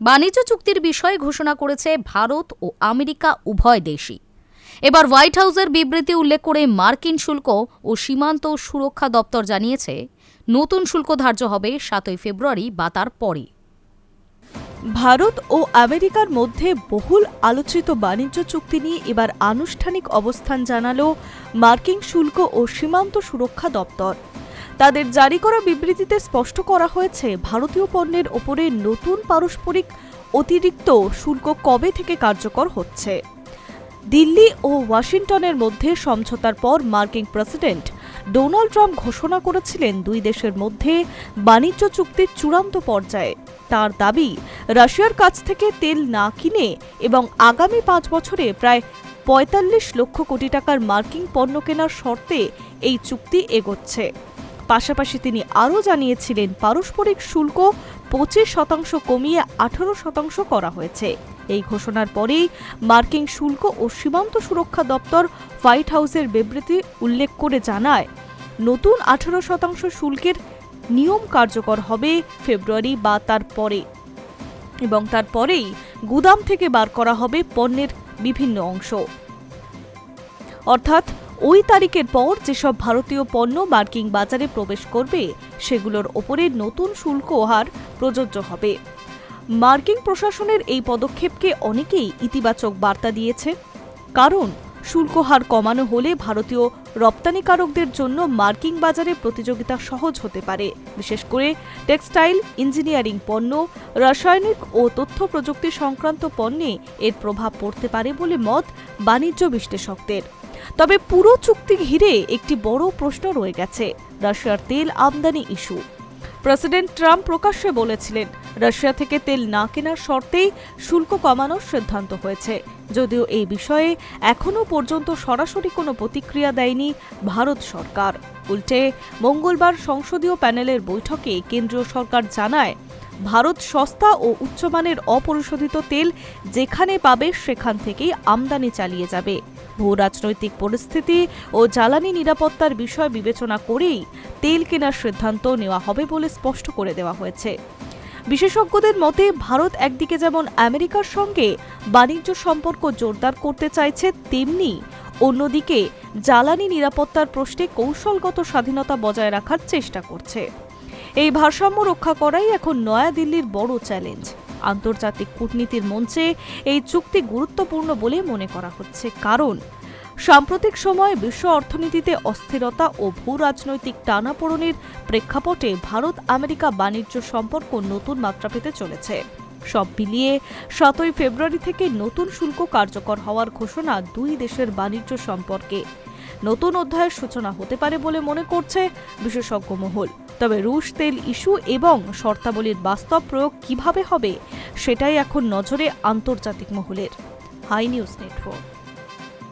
বাণিজ্য চুক্তির বিষয়ে ঘোষণা করেছে ভারত ও আমেরিকা উভয় দেশই। এবার হোয়াইট হাউসের বিবৃতি উল্লেখ করে মার্কিন শুল্ক ও সীমান্ত সুরক্ষা দপ্তর জানিয়েছে, নতুন শুল্ক ধার্য হবে সাতই ফেব্রুয়ারি বা তার পরে ভারত ও আমেরিকার মধ্যে বহুল আলোচিত বাণিজ্য চুক্তি নিয়ে এবার আনুষ্ঠানিক অবস্থান জানালো মার্কিন শুল্ক ও সীমান্ত সুরক্ষা দপ্তর। তাদের জারি করা বিবৃতিতে স্পষ্ট করা হয়েছে, ভারতীয় পণ্যের ওপরে নতুন পারস্পরিক অতিরিক্ত শুল্ক কবে থেকে কার্যকর হচ্ছে? দিল্লি ও ওয়াশিংটনের মধ্যে সমঝোতার পর মার্কিন প্রেসিডেন্ট ডোনাল্ড ট্রাম্প ঘোষণা করেছিলেন দুই দেশের মধ্যে বাণিজ্য চুক্তির চূড়ান্ত পর্যায়ে। তার দাবি, রাশিয়ার কাছ থেকে তেল না কিনে এবং আগামী পাঁচ বছরে প্রায় পঁয়তাল্লিশ লক্ষ কোটি টাকার মার্কিন পণ্য কেনার শর্তে এই চুক্তি এগোচ্ছে। পাশাপাশি তিনি আরও জানিয়েছিলেন, পারস্পরিক শুল্ক পঁচিশ শতাংশ কমিয়ে আঠারো শতাংশ করা হয়েছে। এই ঘোষণার পরেই মার্কিন শুল্ক ও সীমান্ত সুরক্ষা দপ্তর হোয়াইট হাউসের বিবৃতি উল্লেখ করে জানায়, নতুন আঠারো শতাংশ শুল্কের নিয়ম কার্যকর হবে ফেব্রুয়ারি বা তার পরে। এবং তারপরেই গুদাম থেকে বার করা হবে পণ্যের বিভিন্ন অংশ। অর্থাৎ ওই তারিখের পর যেসব ভারতীয় পণ্য মার্কিন বাজারে প্রবেশ করবে, সেগুলোর ওপরে নতুন শুল্ক হার প্রযোজ্য হবে। মার্কিন প্রশাসনের এই পদক্ষেপকে অনেকেই ইতিবাচক বার্তা দিয়েছে। কারণ, শুল্ক হার কমানো হলে ভারতীয় রপ্তানিকারকদের জন্য মার্কিন বাজারে প্রতিযোগিতা সহজ হতে পারে। বিশেষ করে টেক্সটাইল, ইঞ্জিনিয়ারিং পণ্য, রাসায়নিক ও তথ্য প্রযুক্তি সংক্রান্ত পণ্যে এর প্রভাব পড়তে পারে বলে মত বাণিজ্য বিশ্লেষকদের। তবে পুরো চুক্তি ঘিরে একটি বড় প্রশ্ন রয়ে গেছে, রাশিয়ার তেল আমদানি ইস্যু। প্রেসিডেন্ট ট্রাম্প প্রকাশ্যে বলেছিলেন, রাশিয়া থেকে তেল না কেনার শর্তেই শুল্ক কমানোর সিদ্ধান্ত হয়েছে। যদিও এই বিষয়ে এখনও পর্যন্ত সরাসরি কোনো প্রতিক্রিয়া দেয়নি ভারত সরকার। উল্টে মঙ্গলবার সংসদীয় প্যানেলের বৈঠকে কেন্দ্রীয় সরকার জানায়, ভারত সস্তা ও উচ্চমানের অপরিশোধিত তেল যেখানে পাবে সেখান থেকেই আমদানি চালিয়ে যাবে। ভূ রাজনৈতিক পরিস্থিতি ও জ্বালানি নিরাপত্তার বিষয় বিবেচনা করেই তেল কেনার সিদ্ধান্ত নেওয়া হবে বলে স্পষ্ট করে দেওয়া হয়েছে। বিশেষজ্ঞদের মতে, ভারত একদিকে যেমন আমেরিকার সঙ্গে বাণিজ্য সম্পর্ক জোরদার করতে চাইছে, তেমনি অন্যদিকে জ্বালানি নিরাপত্তার প্রশ্নে কৌশলগত স্বাধীনতা বজায় রাখার চেষ্টা করছে। এই ভারসাম্য রক্ষা করাই এখন নয়াদিল্লির বড় চ্যালেঞ্জ। আন্তর্জাতিক কূটনীতির মঞ্চে এই চুক্তি গুরুত্বপূর্ণ বলে মনে করা হচ্ছে। কারণ, সাম্প্রতিক সময়ে বিশ্ব অর্থনীতিতে অস্থিরতা ও ভূ রাজনৈতিক টানাপোড়েনের প্রেক্ষাপটে ভারত আমেরিকা বাণিজ্য সম্পর্ক নতুন মাত্রা পেতে চলেছে। সব মিলিয়ে সাতই ফেব্রুয়ারি থেকে নতুন শুল্ক কার্যকর হওয়ার ঘোষণা দুই দেশের বাণিজ্য সম্পর্কে। নতুন অধ্যায়ের সূচনা হতে পারে বলে মনে করছে বিশেষজ্ঞ মহল। তবে রুশ তেল ইস্যু এবং শর্তাবলীর বাস্তব প্রয়োগ কীভাবে হবে, সেটাই এখন নজরে আন্তর্জাতিক মহলের। Hi news network.